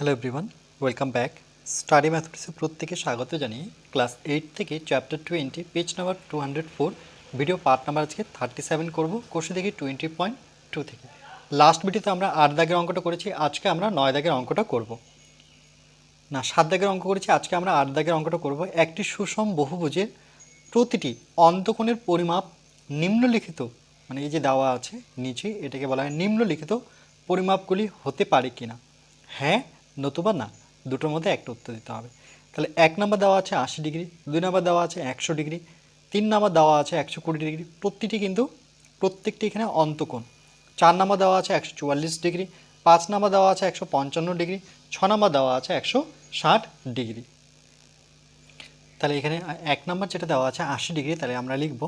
Hello everyone welcome back study ম্যাথমেটিক্সে প্রত্যেকে স্বাগত জানিয়ে ক্লাস এইট থেকে chapter twenty page number two hundred four video part number আজকে thirty seven করব। কোর্সে দেখি টোয়েন্টি পয়েন্ট টু থেকে। লাস্ট ভিডিওতে আমরা আট দাগের অঙ্কটা করেছি, আজকে আমরা নয় দাগের অঙ্কটা করব। না, সাত দাগের অঙ্ক করেছি, আজকে আমরা আট দাগের অঙ্কটা করব। একটি সুষম বহুভুজের প্রতিটি অন্তকোণের পরিমাপ নিম্নলিখিত মানে এই যে দেওয়া আছে নিচে, এটাকে বলা হয় নিম্নলিখিত পরিমাপগুলি হতে পারে কিনা। হ্যাঁ নতুবা না, দুটোর মধ্যে একটা উত্তর দিতে হবে। তাহলে এক নাম্বার দেওয়া আছে আশি ডিগ্রি, দুই নাম্বার দেওয়া আছে একশো ডিগ্রি, তিন নাম্বার দেওয়া আছে একশো কুড়ি ডিগ্রি, প্রতিটি কিন্তু প্রত্যেকটি এখানে অন্তকোণ। চার নাম্বার দেওয়া আছে একশো চুয়াল্লিশ ডিগ্রি, পাঁচ নাম্বার দেওয়া আছে একশো পঞ্চান্ন ডিগ্রি, ছ নাম্বার দেওয়া আছে একশো ষাট ডিগ্রি। তাহলে এখানে এক নাম্বার যেটা দেওয়া আছে আশি ডিগ্রি, তাহলে আমরা লিখব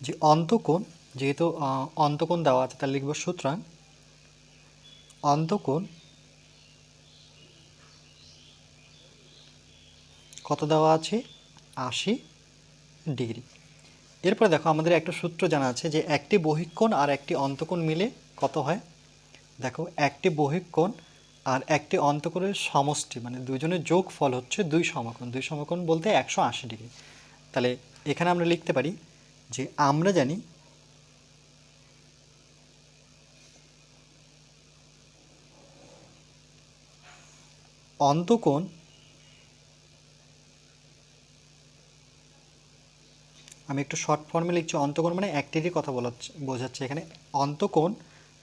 যে অন্তকোণ যেহেতু অন্তকোণ দেওয়া আছে, তাহলে লিখব সুতরাং অন্তকোণ কত দেওয়া আছে? আশি ডিগ্রি। এরপরে দেখো, আমাদের একটা সূত্র জানা আছে যে একটি বহিকোণ আর একটি অন্তকোণ মিলে কত হয়? দেখো, একটি বহিকোণ আর একটি অন্তকোণের সমষ্টি মানে দুজনের যোগ ফল হচ্ছে দুই সমকোণ। দুই সমকোণ বলতে একশো আশি ডিগ্রি। তাহলে এখানে আমরা লিখতে পারি যে আমরা জানি অন্তকোণ আমি একটু শর্ট ফর্মে লিখছি, অন্তকোণ মানে একটিরই কথা বলা বোঝাচ্ছে এখানে। অন্তকোণ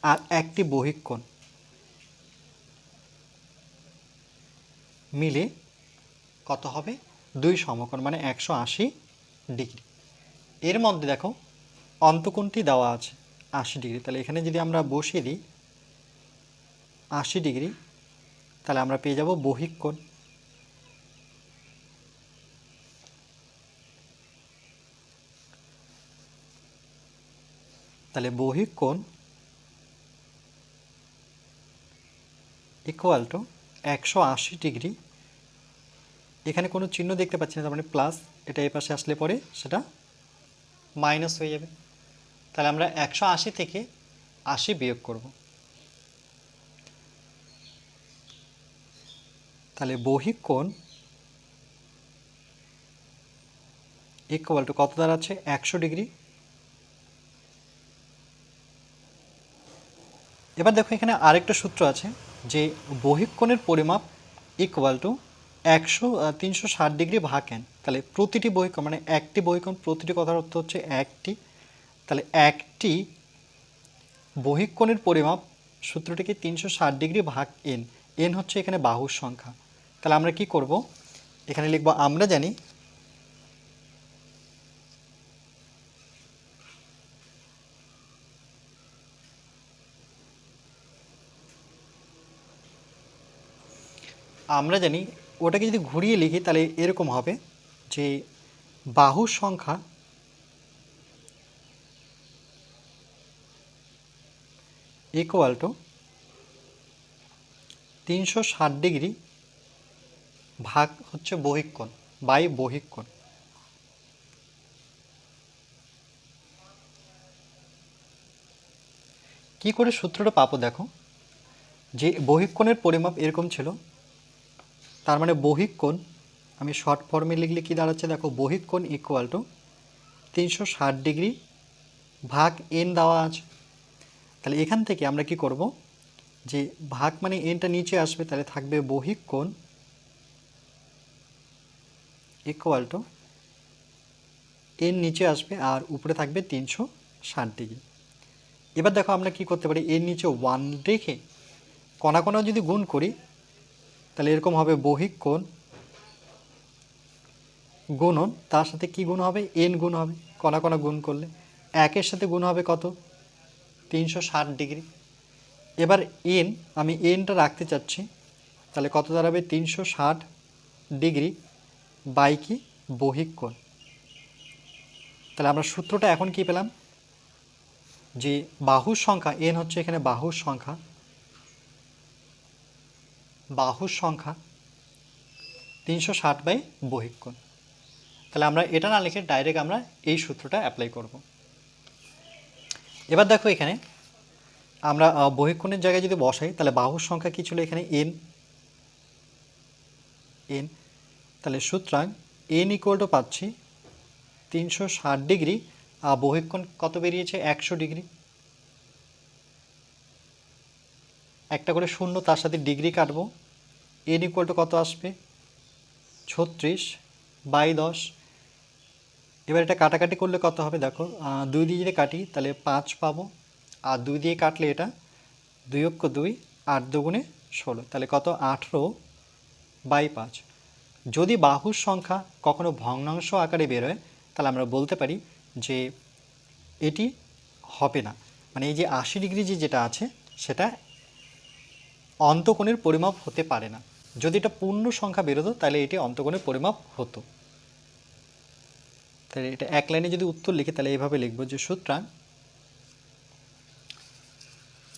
আর একটি বহিকোণ মিলে কত হবে? দুই সমকোণ মানে একশো আশি ডিগ্রি। এর মধ্যে দেখো, অন্তকোণটি দেওয়া আছে আশি ডিগ্রি। তাহলে এখানে যদি আমরা বসিয়ে দিই, আশি ডিগ্রি তাহলে আমরা পেয়ে যাব বহিকোণ তাহলে বহিক বহিকোণ ইকুয়াল টু একশো আশি ডিগ্রি। এখানে কোনো চিহ্ন দেখতে পাচ্ছি না, তার মানে প্লাস এটা এ পাশে আসলে পরে সেটা মাইনাস হয়ে যাবে। তাহলে আমরা একশো আশি থেকে আশি বিয়োগ করব। তাহলে বহিকোণ ইকুয়াল টু কত দাঁড়াচ্ছে একশো ডিগ্রি। এবার দেখো এখানে আরেকটা সূত্র আছে যে বহিকোণের পরিমাপ ইকুয়াল টু একশো তিনশো ষাট ডিগ্রি ভাগ এন তাহলে প্রতিটি বহিকোণ মানে একটি বহিকোণ প্রতিটি কথার অর্থ হচ্ছে একটি। তাহলে একটি বহিকোণের পরিমাপ সূত্রটিকে তিনশো ষাট ডিগ্রি ভাগ এন এন হচ্ছে এখানে বাহুর সংখ্যা। তাহলে আমরা কি করব? এখানে লিখব, আমরা জানি আমরা জানি ওটাকে যদি ঘুরিয়ে লিখি, তাহলে এরকম হবে যে বাহুর সংখ্যা ইকুয়াল টু তিনশো ষাট ডিগ্রি ভাগ হচ্ছে বহিকোণ, বাই বহিকোণ। কি করে সূত্রটা পাবো দেখো? যে বহিকোণের পরিমাপ এরকম ছিল, তার মানে বহিকোণ, আমি শর্ট ফর্মে লিখলে কি দাঁড়াচ্ছে দেখো, বহিকোণ ইকুয়াল টু তিনশো ষাট ডিগ্রি ভাগ এন দেওয়া আছে। তাহলে এখান থেকে আমরা কি করব? যে ভাগ মানে এনটা নিচে আসবে, তাহলে থাকবে বহিকোণ ইকুয়াল টু এন নিচে আসবে আর উপরে থাকবে তিনশো ষাট ডিগ্রি। এবার দেখো আমরা কি করতে পারি? এর নিচে ওয়ান রেখে কণা কণা যদি গুণ করি, তাহলে এরকম হবে বহিক কোণ গুণন, তার সাথে কি গুণ হবে? এন গুণ হবে। কণা কণা গুণ করলে একের সাথে গুণ হবে কত? তিনশো ষাট ডিগ্রি। এবার এন আমি এনটা রাখতে চাচ্ছি, তাহলে কত দাঁড়াবে? তিনশো ষাট ডিগ্রি। বাই কি বহিক কোণ তাহলে আমরা সূত্রটা এখন কি পেলাম? যে বাহুর সংখ্যা এন হচ্ছে এখানে বাহুর সংখ্যা। বাহুর সংখ্যা তিনশো ষাট বাই বহিকোণ তাহলে আমরা এটা না লিখে ডাইরেক্ট আমরা এই সূত্রটা অ্যাপ্লাই করব। এবার দেখো এখানে আমরা আহ, বহিঃকোণের জায়গায় যদি বসাই তাহলে বাহুর সংখ্যা কি ছিল এখানে? এন এন তাহলে সুতরাং এন ইকুয়াল টু পাচ্ছি তিনশো ষাট ডিগ্রি। আর বহিক্ষণ কত বেরিয়েছে? একশো ডিগ্রি। একটা করে শূন্য, তার সাথে ডিগ্রি কাটবো। এন ইকুয়াল টু কত আসবে? ছত্রিশ বাই দশ। এবার এটা কাটাকাটি করলে কত হবে? দেখো দুই দিয়ে যদি কাটি, তাহলে পাঁচ পাবো। আর দুই দিয়ে কাটলে এটা দুই অক্ষ দুই, আট দুগুণে ষোলো। তাহলে কত? আঠেরো বাই পাঁচ। যদি বাহুর সংখ্যা কখনো ভগ্নাংশ আকারে বেরোয়, তাহলে আমরা বলতে পারি যে এটি হবে না। মানে এই যে আশি ডিগ্রি যে যেটা আছে, সেটা অন্তকোণের পরিমাপ হতে পারে না। যদি এটা পূর্ণ সংখ্যা বেরোতো, তাহলে এটি অন্তকোণের পরিমাপ হতো। তাহলে এটা এক লাইনে যদি উত্তর লিখি, তাহলে এইভাবে লিখব যে সুতরাং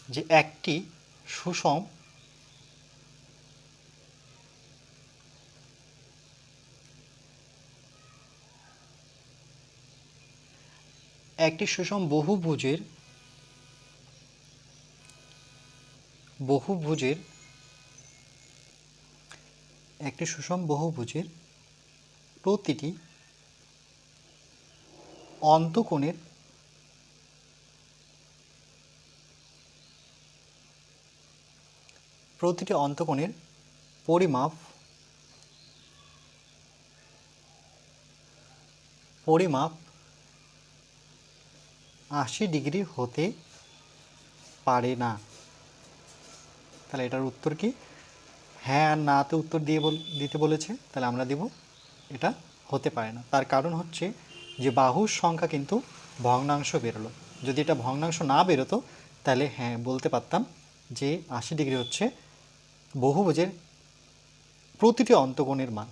যে একটি সুষম একটি সুষম বহুভুজের বহুভুজের একটি সুষম বহুভুজের প্রতিটি অন্তকোণের প্রতিটি অন্তকোণের পরিমাপ পরিমাপ আশি ডিগ্রি হতে পারে না। তাহলে এটার উত্তর কি? হ্যাঁ আর নাতে উত্তর দিয়ে দিতে বলেছে, তাহলে আমরা দেব এটা হতে পারে না। তার কারণ হচ্ছে যে বাহুর সংখ্যা কিন্তু ভগ্নাংশ বেরোলো। যদি এটা ভগ্নাংশ না বেরোতো, তাহলে হ্যাঁ বলতে পারতাম যে আশি ডিগ্রি হচ্ছে বহুভুজের প্রতিটি অন্তকোণের মান।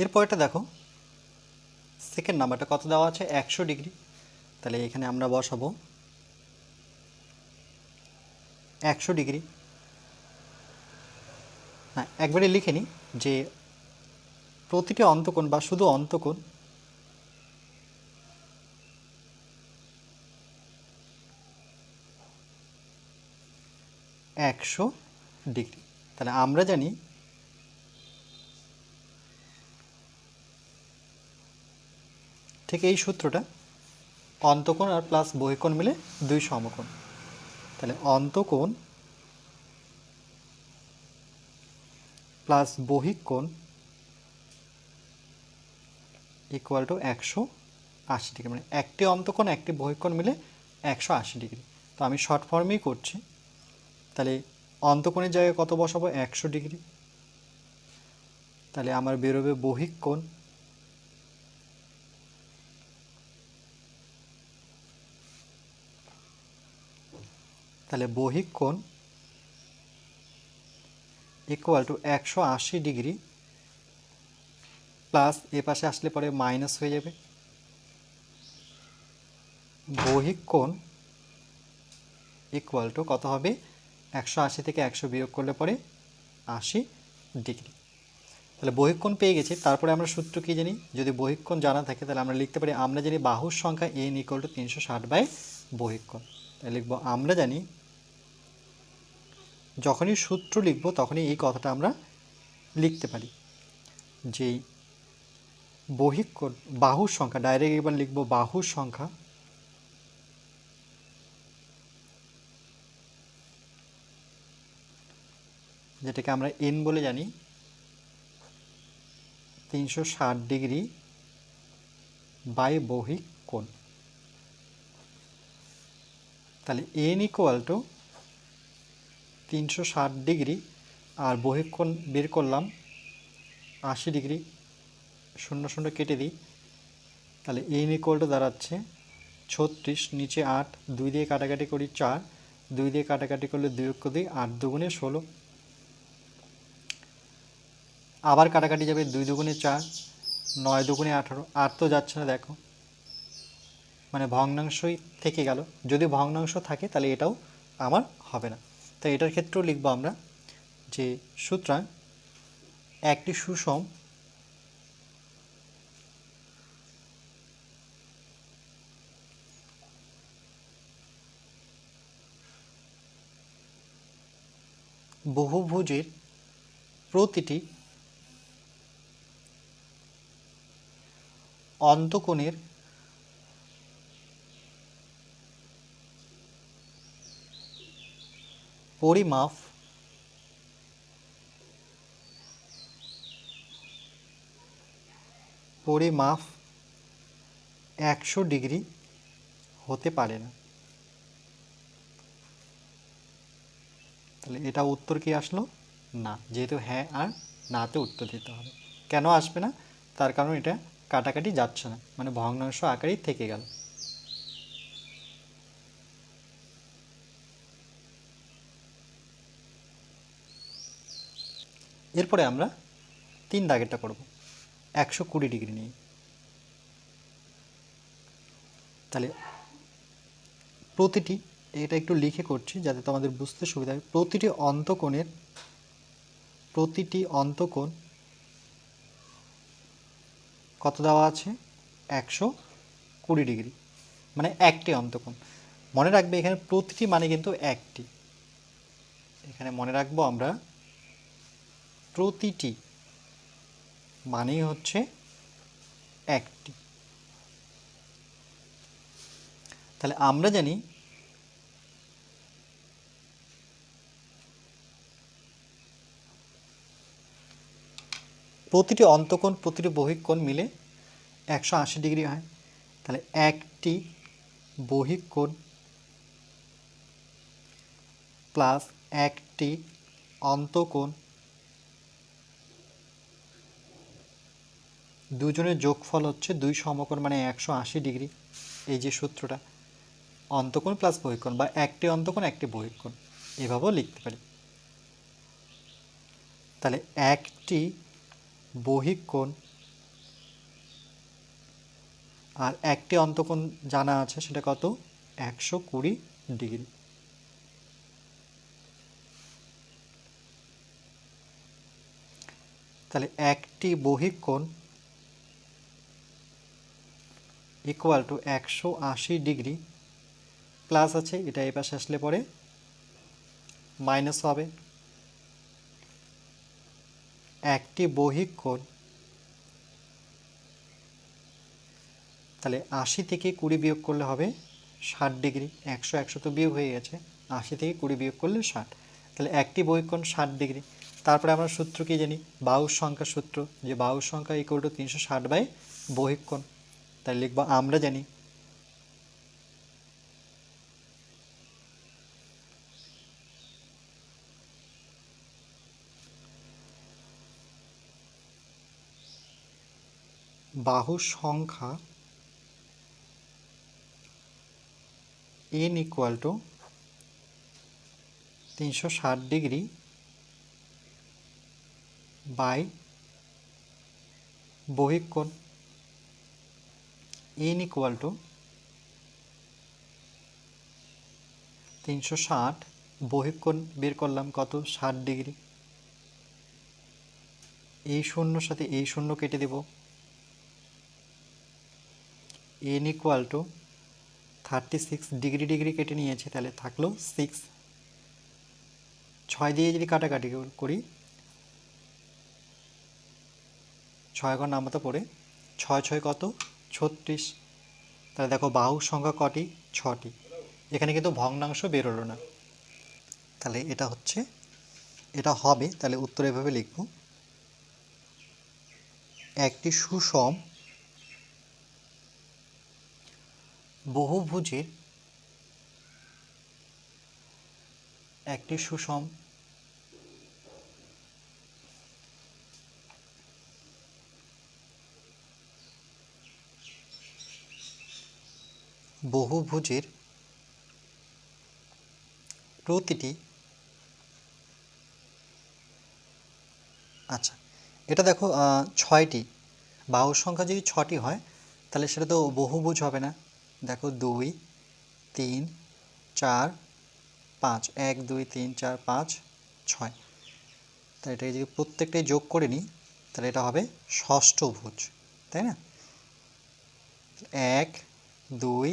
এরপরটা দেখো। সেকেন্ড নাম্বারটা কত দেওয়া আছে? একশো ডিগ্রি। তাহলে এখানে আমরা বসাবো। একশো ডিগ্রি। হ্যাঁ একবারে লিখে নিই যে প্রতিটি অন্তকোণ বা শুধু অন্তকোণ একশো ডিগ্রি। তাহলে আমরা জানি ঠিক এই সূত্রটা অন্তকোণ আর প্লাস বহিকোণ মিলে দুই সমকোণ। তাহলে অন্তকোণ প্লাস বহিকোণ ইকুয়াল টু একশো আশি ডিগ্রি। মানে একটি অন্তকোণ, একটি বহিকোণ মিলে একশো আশি ডিগ্রি। তো আমি শর্ট ফর্মেই করছি। তাহলে অন্তকোণের জায়গায় কত বসাবো? একশো ডিগ্রি। তাহলে আমার বেরোবে বহিকোণ তাহলে বহিকোণ ইকুয়াল টু একশো আশি ডিগ্রি প্লাস এ পাশে আসলে পরে মাইনাস হয়ে যাবে। বহিকোণ ইকুয়াল টু কত হবে? একশো আশি থেকে একশো বিয়োগ করলে পরে আশি ডিগ্রি। তাহলে বহিকোণ পেয়ে গেছি। তারপরে আমরা সূত্র কী জানি? যদি বহিকোণ জানা থাকে, তাহলে আমরা লিখতে পারি আমরা জানি বাহুর সংখ্যা এন ইকুয়াল টু তিনশো ষাট বাই বহিকোণ তাহলে লিখব আমরা জানি যখনই সূত্র লিখব, তখনই এই কথাটা আমরা লিখতে পারি। যে বহিকোণ বাহুর সংখ্যা ডাইরেক্ট এবার লিখব বাহুর সংখ্যা। যেটাকে আমরা এন বলে জানি। তিনশো ষাট ডিগ্রি বাই বহিক কোণ। তাহলে এন ইকুয়াল টু তিনশো ষাট ডিগ্রি আর বহিকোণ বের করলাম আশি ডিগ্রি, শূন্য শূন্য কেটে দিই। তাহলে এন ইকুয়াল টু দাঁড়াচ্ছে ছত্রিশ, নিচে আট, দুই দিয়ে কাটাকাটি করি চার, দুই দিয়ে কাটাকাটি করলে দুই অক্ষ দুই আট দুগুণে ষোলো। আবার কাটাকাটি যাবে দুই দুগুণে চার, নয় দুগুণে আঠারো, আট তো যাচ্ছে না, দেখো। মানে ভগ্নাংশই থেকে গেল। যদি ভগ্নাংশ থাকে তাহলে এটাও আমার হবে না। তাই এটার ক্ষেত্রেও লিখব আমরা যে সুতরাং একটি সুষম বহুভুজের প্রতিটি অন্তকোণের পরিমাপ পরিমাপ একশো ডিগ্রি হতে পারে না। তাহলে এটা উত্তর কি আসলো? না, যেহেতু হ্যাঁ আর নাতে উত্তর দিতে হবে। কেন আসবে না? তার কারণ এটা কাটাকাটি যাচ্ছে না মানে ভগ্নাংশ আকারেই থেকে গেল। এরপরে আমরা তিন দাগেরটা করব। একশো কুড়ি ডিগ্রি নিয়ে। তাহলে প্রতিটি, এটা একটু লিখে করছি যাতে তোমাদের বুঝতে সুবিধা হয়। প্রতিটি অন্তকোণের, প্রতিটি অন্তকোণ কত দেওয়া আছে? একশো কুড়ি ডিগ্রি। মানে একটি অন্তকোণ। মনে রাখবে এখানে প্রতিটি মানে কিন্তু একটি। এখানে মনে রাখব আমরা প্রতিটি মানেই হচ্ছে একটি। তাহলে আমরা জানি প্রতিটি অন্তকোণ, প্রতিটি বহিকোণ মিলে একশো আশি ডিগ্রি হয়। তাহলে একটি বহিকোণ প্লাস একটি অন্তকোণ দুজনের যোগফল হচ্ছে দুই সমকোণ মানে একশো আশি ডিগ্রি। এই যে সূত্রটা, অন্তকোণ প্লাস বহিকোণ বা একটি অন্তকোণ, একটি বহিকোণ, এভাবেও লিখতে পারি। তাহলে একটি বহিকোণ আর একটি অন্তকোণ জানা আছে, সেটা কত? একশো কুড়ি ডিগ্রি। তাহলে একটি বহিকোণ ইকুয়াল টু একশো আশি ডিগ্রি। প্লাস আছে, এটা এই পাশে আসলে পরে। মাইনাস হবে। একটি বহিকোণ তাহলে আশি থেকে কুড়ি বিয়োগ করলে হবে ষাট ডিগ্রি। একশো একশো তো বিয়োগ হয়ে গেছে। আশি থেকে কুড়ি বিয়োগ করলে ষাট। তাহলে একটি বহিকোণ ষাট ডিগ্রি। তারপরে আমরা সূত্র কি জানি? বাহুর সংখ্যার সূত্র। যে বাহুর সংখ্যা ইকুয়াল টু তিনশো ষাট বাই বহিকোণ তাই লিখব আমরা জানি। বাহুর সংখ্যা এন ইকুয়াল টু তিনশো ষাট ডিগ্রি বাই বহিকোণ। এন ইকুয়াল টু তিনশো ষাট, বহিকোণ বের করলাম কত? ষাট ডিগ্রি। এই শূন্যর সাথে এই শূন্য কেটে দেব। N equal to thirty six degree degree কেটে নিয়েছে, তাহলে থাকল সিক্স ছয় দিয়ে যদি কাটাকাটি করি, ছয় ঘর নামতে পড়ে, ছয় ছয় কত? ছত্রিশ। তাহলে দেখো বাহুর সংখ্যা কটি? ছটি। এখানে কিন্তু ভগ্নাংশ বেরোলো না। তাহলে এটা হচ্ছে, এটা হবে, তাহলে উত্তর এভাবে লিখব। একটি সুষম বহুভুজের একটি সুষম বহুভুজের প্রতিটি আচ্ছা এটা দেখো ছয়টি, বাহুর সংখ্যা যদি ছটি হয়, তাহলে সেটা তো বহুভুজ হবে না। দেখো, দুই, তিন, চার, পাঁচ, এক, দুই, তিন, চার, পাঁচ, ছয়। তাহলে এটাকে যদি প্রত্যেকটাই যোগ করে নিই, তাহলে এটা হবে ষষ্ঠভুজ তাই না? এক, দুই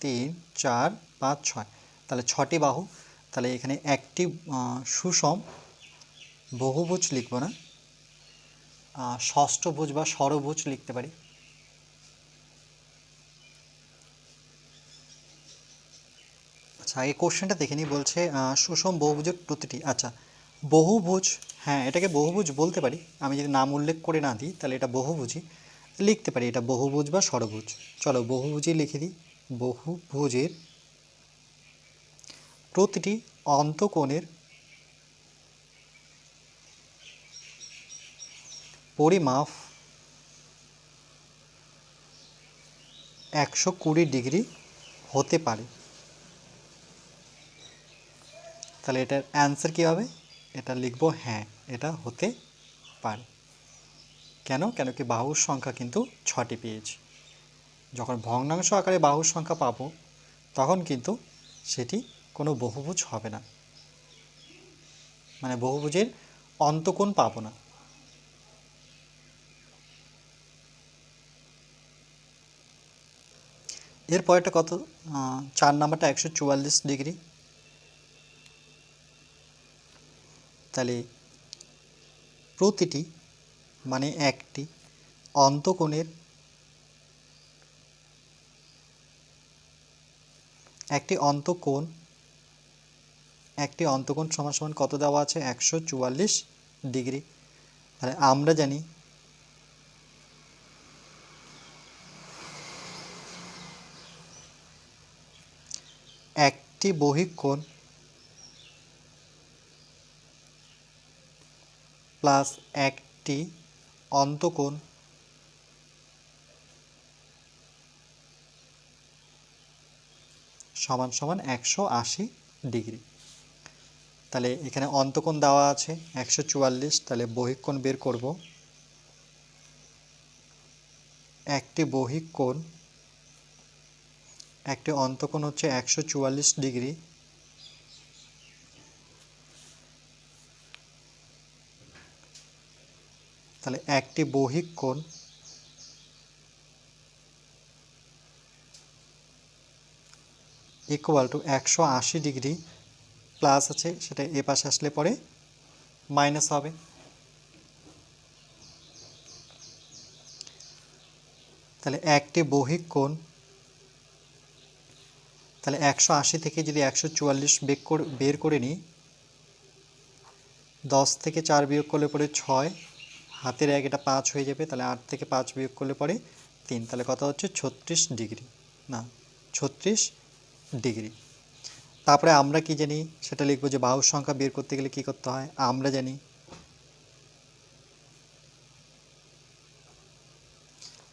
তিন, চার, পাঁচ, ছয়। তাহলে ছটি বাহু। তাহলে এখানে একটি সুষম বহুভুজ লিখব না। ষষ্ঠভুজ বা ষড়ভুজ লিখতে পারি। আচ্ছা আগে কোশ্চেনটা দেখে নিই। বলছে সুষম বহুভুজের প্রতিটি। আচ্ছা বহুভুজ হ্যাঁ এটাকে বহুভুজ বলতে পারি। আমি যদি নাম উল্লেখ করে না দিই, তাহলে এটা বহুভুজই লিখতে পারি। এটা বহুভুজ বা ষড়ভুজ চলো বহুভুজই লিখে দিই। বহুভুজের প্রতিটি অন্তকোণের পরিমাপ একশো কুড়ি ডিগ্রি হতে পারে। তাহলে এটার অ্যান্সার কী হবে? এটা লিখব হ্যাঁ এটা হতে পারে। কেন? কেন কি বাহুর সংখ্যা কিন্তু ছটি পেয়েছি। যখন ভগ্নাংশ আকারে বাহুর সংখ্যা পাবো, তখন কিন্তু সেটি কোনো বহুভুজ হবে না। মানে বহুভুজের অন্তকোণ পাবো না। এর পরেরটা কত? চার নাম্বারটা একশো চুয়াল্লিশ ডিগ্রি। তাহলে প্রতিটি মানে একটি, অন্তকোণের একটি অন্তকোণ একটি অন্তকোণ সমান সমান কত দেওয়া আছে? একশো চুয়াল্লিশ ডিগ্রি। তাহলে আমরা জানি একটি বহিঃকোণ প্লাস একটি অন্তকোণ সমান সমান একশো আশি ডিগ্রি। তাহলে এখানে অন্তকোণ দেওয়া আছে, একশো চুয়াল্লিশ, তাহলে বহিঃকোণ বের করব। একটি বহিঃকোণ, একটি অন্তকোণ হচ্ছে একশো চুয়াল্লিশ ডিগ্রি। তাহলে একটি বহিঃকোণ ইকুয়াল টু একশো আশি ডিগ্রি প্লাস আছে, সেটা এ পাশে আসলে পরে মাইনাস হবে। তাহলে একটি বহিঃকোণ তাহলে একশো আশি থেকে যদি একশো চুয়াল্লিশ বের করে বের করে নিই, দশ থেকে চার বিয়োগ করলে পরে ছয়, হাতের এক এটা পাঁচ হয়ে যাবে, তাহলে আট থেকে পাঁচ বিয়োগ করলে পরে তিন, তাহলে কত হচ্ছে? ছত্রিশ ডিগ্রি না, ছত্রিশ ডিগ্রি। তারপরে আমরা কি জানি? সেটা লিখব যে বাহুর সংখ্যা বের করতে গেলে কি করতে হয়? আমরা জানি।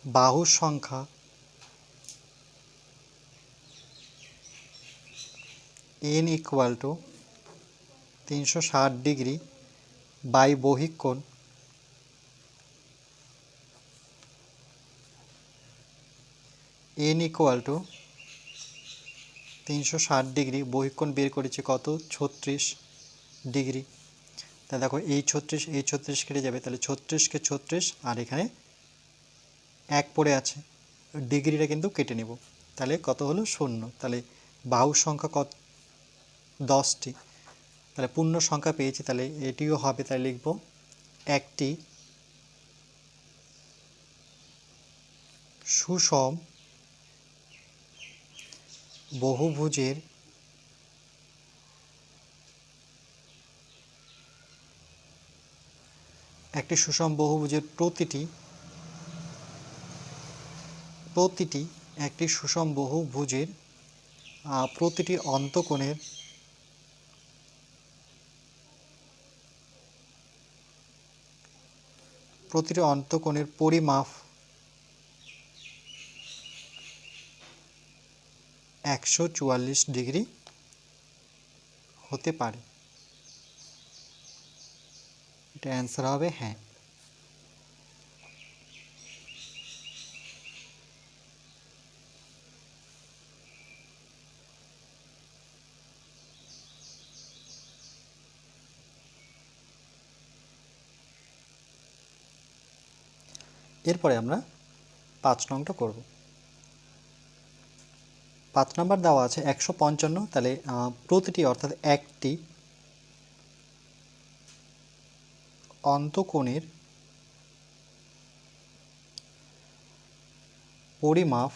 বাহুর সংখ্যা এন ইকুয়াল টু তিনশো ষাট ডিগ্রি বাই বহিঃকোণ এন ইকুয়াল টু তিনশো ষাট ডিগ্রি বহিঃকোণ বের করেছি কত? ছত্রিশ ডিগ্রি। তা দেখো, এই ছত্রিশ এই ছত্রিশ কেটে যাবে, তাহলে ছত্রিশকে ছত্রিশ, আর এখানে এক পড়ে আছে। ডিগ্রিটা কিন্তু কেটে নেব। তাহলে কত হলো? শূন্য। তাহলে বাহুর সংখ্যা কত? দশটি। তাহলে পূর্ণ সংখ্যা পেয়েছি, তাহলে এটিও হবে তাই লিখব একটি সুষম বহুভুজের একটি সুষম বহুভুজের প্রতিটি প্রতিটি একটি সুষম বহুভুজের প্রতিটি অন্তকোণের প্রতিটি অন্তকোণের পরিমাপ একশো চুয়াল্লিশ ডিগ্রি হতে পারে। এটা অ্যান্সার হবে হ্যাঁ। এরপরে আমরা পাঁচ নংটা করব। পাঁচ নম্বর দেওয়া আছে একশো পঞ্চান্ন, তাহলে প্রতিটি অর্থাৎ একটি অন্তকোণের পরিমাপ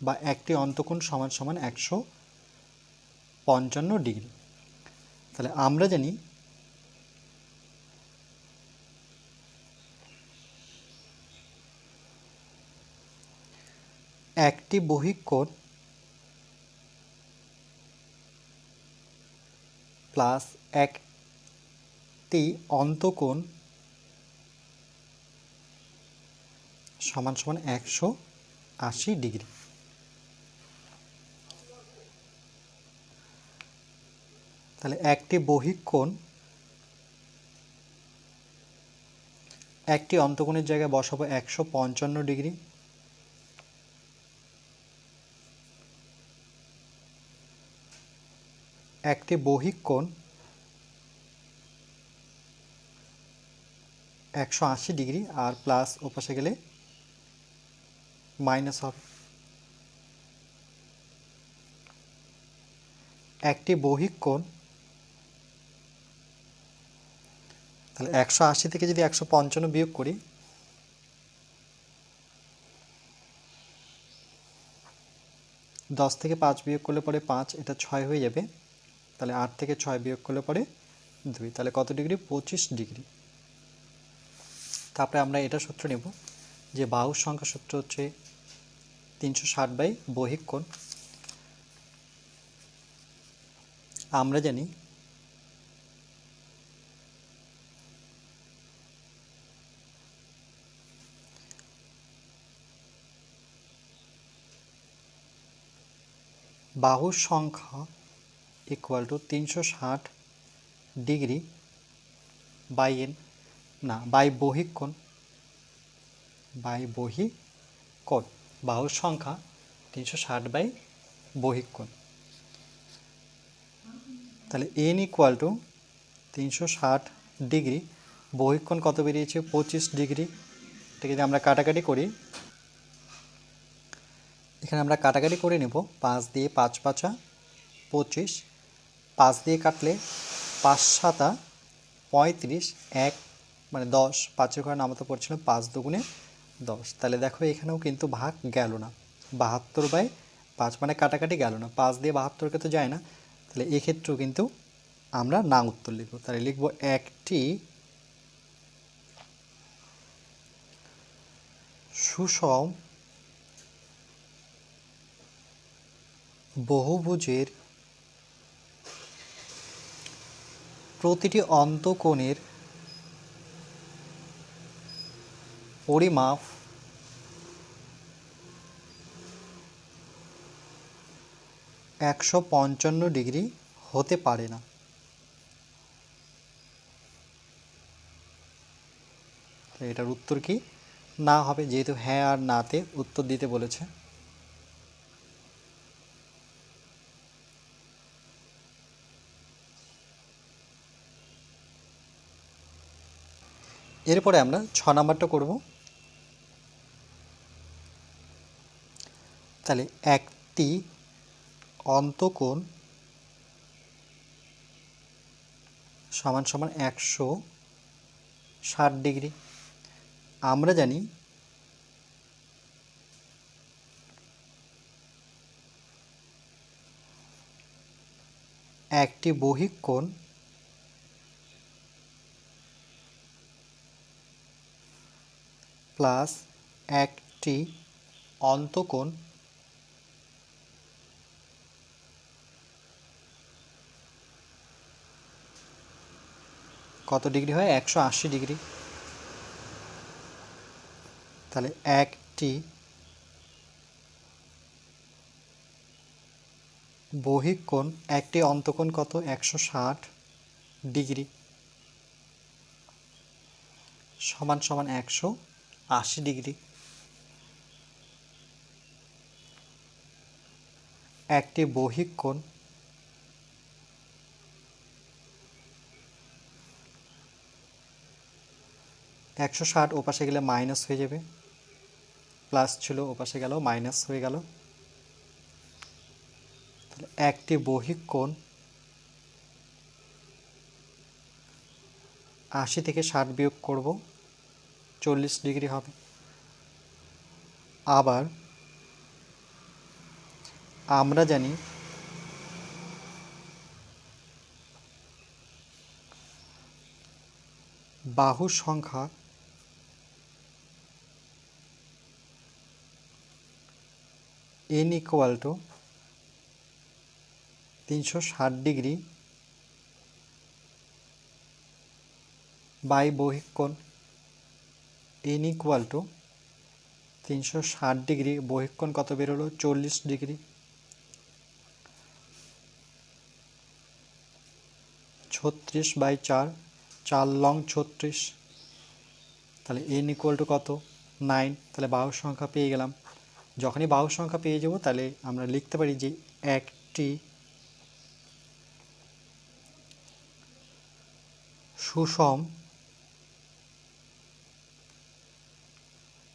বা একটি অন্তকোণ সমান সমান একশো পঞ্চান্ন ডিগ্রি। তাহলে আমরা জানি একটি বহিঃকোণ প্লাস একটি অন্তকোণ সমান সমান একশো আশি ডিগ্রি। তাহলে একটি বহিঃকোণ একটি অন্তকোণের জায়গায় বসাবো একশো পঞ্চান্ন ডিগ্রি। একটি বহিঃকোণ একশো আশি ডিগ্রি, আর প্লাস ওপাশে গেলে মাইনাস হবে। একটি বহিঃকোণ তাহলে একশো আশি থেকে যদি একশো পঞ্চান্ন বিয়োগ করি, দশ থেকে পাঁচ বিয়োগ করলে পরে পাঁচ, এটা ছয় হয়ে যাবে। তাহলে আট থেকে ছয় বিয়োগ করলে পরে দুই। তাহলে কত ডিগ্রি? পঁচিশ ডিগ্রি। তারপরে আমরা এটা সূত্র নেব যে বাহুর সংখ্যা সূত্র হচ্ছে তিনশো ষাট বাই বহিক কোণ। আমরা জানি বাহুর সংখ্যা ইকুয়াল টু তিনশো ষাট ডিগ্রি বাই এন না বাই বহিক কোণ বাই বহি কোণ, বাহুর সংখ্যা তিনশো ষাট বাই বহিক কোণ। তাহলে এন ইকুয়াল টু তিনশো ষাট ডিগ্রি বহিক কোণ কত বেরিয়েছে? পঁচিশ ডিগ্রি এটা যদি আমরা কাটাকাটি করি, এখানে আমরা কাটাকাটি করে নেব, পাঁচ দিয়ে পাঁচ পাঁচা, পঁচিশ। পাঁচ দিয়ে কাটলে পাঁচ সাতা পঁয়ত্রিশ, এক মানে দশ, পাঁচের ঘরে নামাতে পড়ছিল পাঁচ দুগুণে দশ। তাহলে দেখো এখানেও কিন্তু ভাগ গেল না। বাহাত্তর বাই পাঁচ মানে কাটাকাটি গেল না। পাঁচ দিয়ে বাহাত্তরকে তো যায় না। তাহলে এক্ষেত্রেও কিন্তু আমরা না উত্তর লিখব। তাহলে লিখব একটি সুষম বহুভুজের প্রতিটি অন্তকোণের পরিমাপ একশো পঞ্চান্ন ডিগ্রি হতে পারে না। এটার উত্তর কি? না হবে, যেহেতু হ্যাঁ আর নাতে উত্তর দিতে বলেছে। এরপরে আমরা ছ নাম্বারটা করব। তাহলে একটি অন্তকোণ সমান সমান একশো ষাট ডিগ্রি। আমরা জানি একটি বহিঃকোণ প্লাস একটি অন্তকোণ কত ডিগ্রি হয়? একশো আশি ডিগ্রি। তাহলে একটি বহিঃকোণ, একটি অন্তকোণ কত? একশো ষাট ডিগ্রি। সমান সমান একশো আশি ডিগ্রি। একটি বহিঃকোণ একশো ষাট ওপাশে গেলে মাইনাস হয়ে যাবে। প্লাস ছিল ওপাশে গেল, মাইনাস হয়ে গেল। তাহলে একটি বহিক কোণ আশি থেকে ষাট বিয়োগ করব। চল্লিশ ডিগ্রি হবে। আবার আমরা জানি বাহুর সংখ্যা এন ইকুয়াল টু তিনশো ষাট ডিগ্রি বাই বহিক কোণ এন ইকুয়াল টু তিনশো ষাট ডিগ্রি বহিক কোণ কত বেরোলো চল্লিশ ডিগ্রি। ছত্রিশ বাই চার চার লং ছত্রিশ। তাহলে এন ইকুয়াল টু কত? নাইন। তাহলে বাহুর সংখ্যা পেয়ে গেলাম। যখনই বাহুর সংখ্যা পেয়ে যাব, তাহলে আমরা লিখতে পারি যে একটি সুষম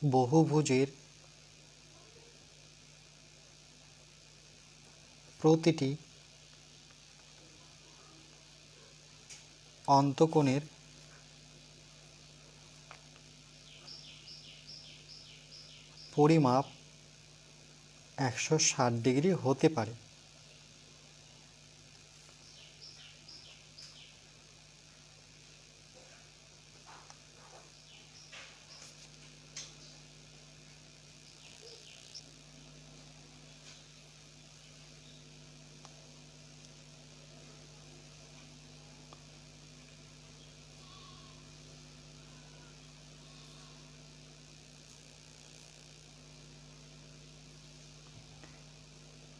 বহুভুজের প্রতিটি অন্তকোণের পরিমাপ একশো ষাট ডিগ্রি হতে পারে।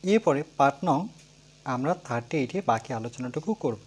এরপরে পার্ট নং আমরা থার্টি এইটে বাকি আলোচনাটুকু করব।